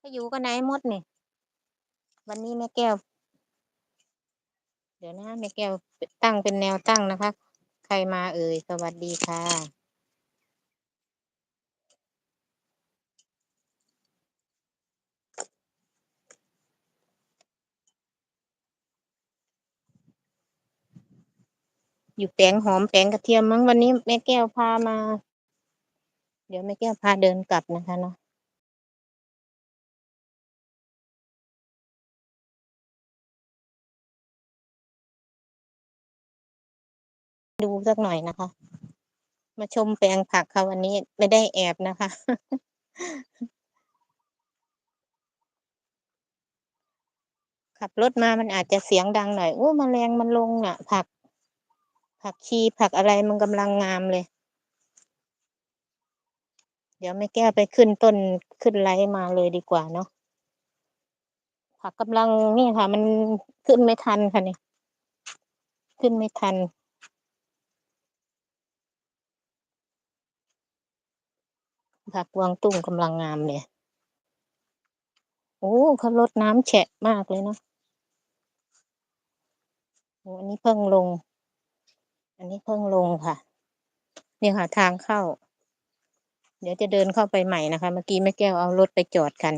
ก็อยู่กันไหนหมดนี่ วันนี้แม่แก้ว เดี๋ยวนะแม่แก้วตั้งเป็นแนวตั้งนะคะ ใครมาเอ่ย สวัสดีค่ะ อยู่แปลงหอมแปลงกระเทียมมั้งวันนี้แม่แก้วพามา เดี๋ยวแม่แก้วพาเดินกลับนะคะเนาะดูสักหน่อยนะคะ มาชมแปลงผักค่ะวันนี้ไม่ได้แอบนะคะ ขับรถมามันอาจจะเสียงดังหน่อยโอ้แมลงมันลงอะ ผัก ผักชีผักอะไรมันกำลังงามเลย เดี๋ยวแม่แก้วไปขึ้นต้นขึ้นไลท์มาเลยดีกว่าเนาะผักกำลังนี่ค่ะ มันขึ้นไม่ทันค่ะนี่ขึ้นไม่ทัน ผักกวางตุ้งกำลังงามเลยโอ้เขาลดน้ำแฉะมากเลยเนาะโอ้อันนี้เพิ่งลง อันนี้เพิ่งลงค่ะ นี่ค่ะทางเข้า เดี๋ยวจะเดินเข้าไปใหม่นะคะ เมื่อกี้แม่แก้วเอารถไปจอดกัน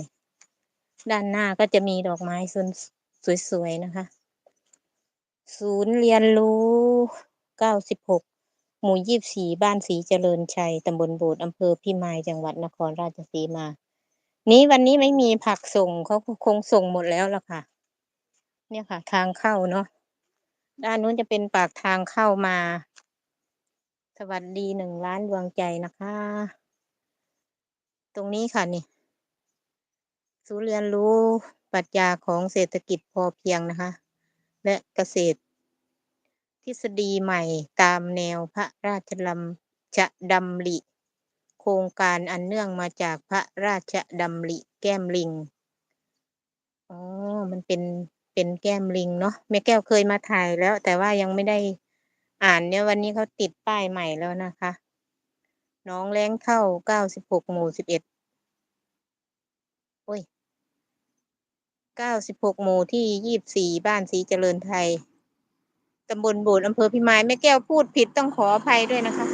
ด้านหน้าก็จะมีดอกไม้สวยๆนะคะ ศูนย์เรียนรู้เก้าสิบหกหมู่ยี่สี่บ้านสีเจริญชัยตำบลโบสถ์อำเภอพิมายจังหวัดนครราชสีมา นี้วันนี้ไม่มีผักส่งเขาคงส่งหมดแล้วล่ะค่ะ เนี่ยค่ะ ทางเข้าเนาะด้านนู้นจะเป็นปากทางเข้ามา สวัสดีหนึ่งล้านดวงใจนะคะ ตรงนี้ค่ะนี่ศูนย์เรียนรู้ปรัชญาของเศรษฐกิจพอเพียงนะคะ และเกษตร ทฤษฎีใหม่ตามแนวพระราชดำจะดำริ โครงการอันเนื่องมาจากพระราชดำริแก้มลิงอ๋อมันเป็นเป็นแก้มลิงเนาะแม่แก้วเคยมาถ่ายแล้ว แต่ว่ายังไม่ได้อ่านเนี่ยวันนี้เขาติดป้ายใหม่แล้วนะคะ น้องแรงเข้าเก้าสิบหกหมู่สิบเอ็ดโอ้ยเก้าสิบหกหมู่ที่ยี่บสี่บ้านสีเจริญไทย ตำบลโบสถ์อำเภอพิมายแม่แก้วพูดผิดต้องขออภัยด้วยนะคะ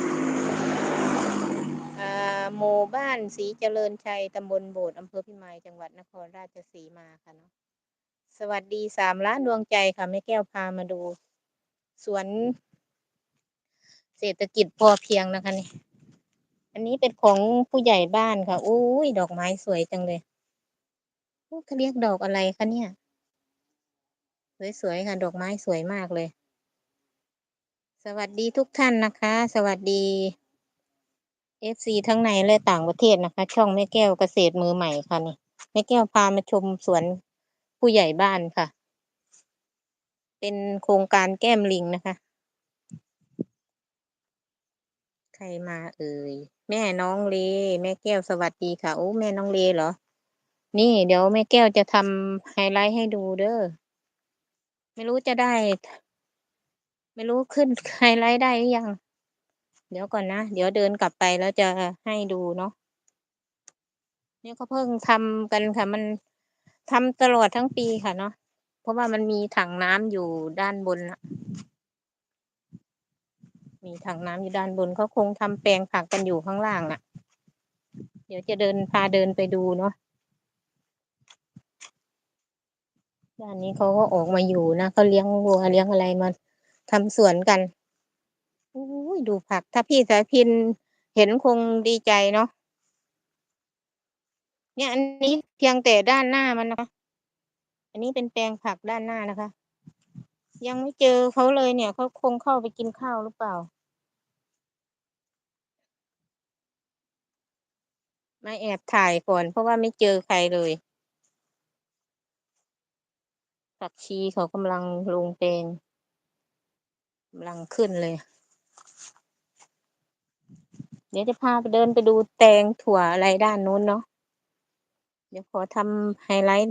หมู่บ้านสีเจริญชัย ตำบลโบสถ์อำเภอพิมาย จังหวัดนครราชสีมาค่ะเนาะ สวัสดีสามล้านดวงใจค่ะแม่แก้วพามาดู สวน เศรษฐกิจพอเพียงนะคะนี่ อันนี้เป็นของผู้ใหญ่บ้านค่ะอุ้ยดอกไม้สวยจังเลยเขาเรียกดอกอะไรคะเนี่ย สวยๆค่ะ ดอกไม้สวยมากเลย สวัสดีทุกท่านนะคะ สวัสดีเอฟซีทั้งในและต่างประเทศนะคะ ช่องแม่แก้วเกษตรมือใหม่ค่ะนี่แม่แก้วพามาชมสวนผู้ใหญ่บ้านค่ะ เป็นโครงการแก้มลิงนะคะ ใครมาเอ่ย แม่น้องเลแม่แก้วสวัสดีค่ะโอ้แม่น้องเลเหรอ นี่เดี๋ยวแม่แก้วจะทำไฮไลท์ให้ดูเด้อไม่รู้จะได้ ไม่รู้ขึ้นไฮไลท์ได้หรือยัง เดี๋ยวก่อนนะ เดี๋ยวเดินกลับไปแล้วจะให้ดูเนาะนี่เขาเพิ่งทำกันค่ะ มันทำตลอดทั้งปีค่ะเนาะเพราะว่ามันมีถังน้ำอยู่ด้านบนนะ มีถังน้ำอยู่ด้านบนเขาคงทำแปลงผักกันอยู่ข้างล่างน่ะ เดี๋ยวจะเดินพาเดินไปดูเนาะด้านนี้เขาก็ออกมาอยู่นะเขาเลี้ยงวัวเลี้ยงอะไรมาทำสวนกันอุ้ยดูผัก ถ้าพี่สายพินเห็นคงดีใจเนาะเนี่ยอันนี้เพียงแต่ด้านหน้ามันนะคะ อันนี้เป็นแปลงผักด้านหน้านะคะ ยังไม่เจอเขาเลยเนี่ยเขาคงเข้าไปกินข้าวหรือเปล่า มาแอบถ่ายก่อนเพราะว่าไม่เจอใครเลยผักชีเขากำลังลงแปลงกำลังขึ้นเลย เดี๋ยวจะพาไปเดินไปดูแตงถั่วอะไรด้านนู้นเนาะเดี๋ยวขอทำไฮไลท์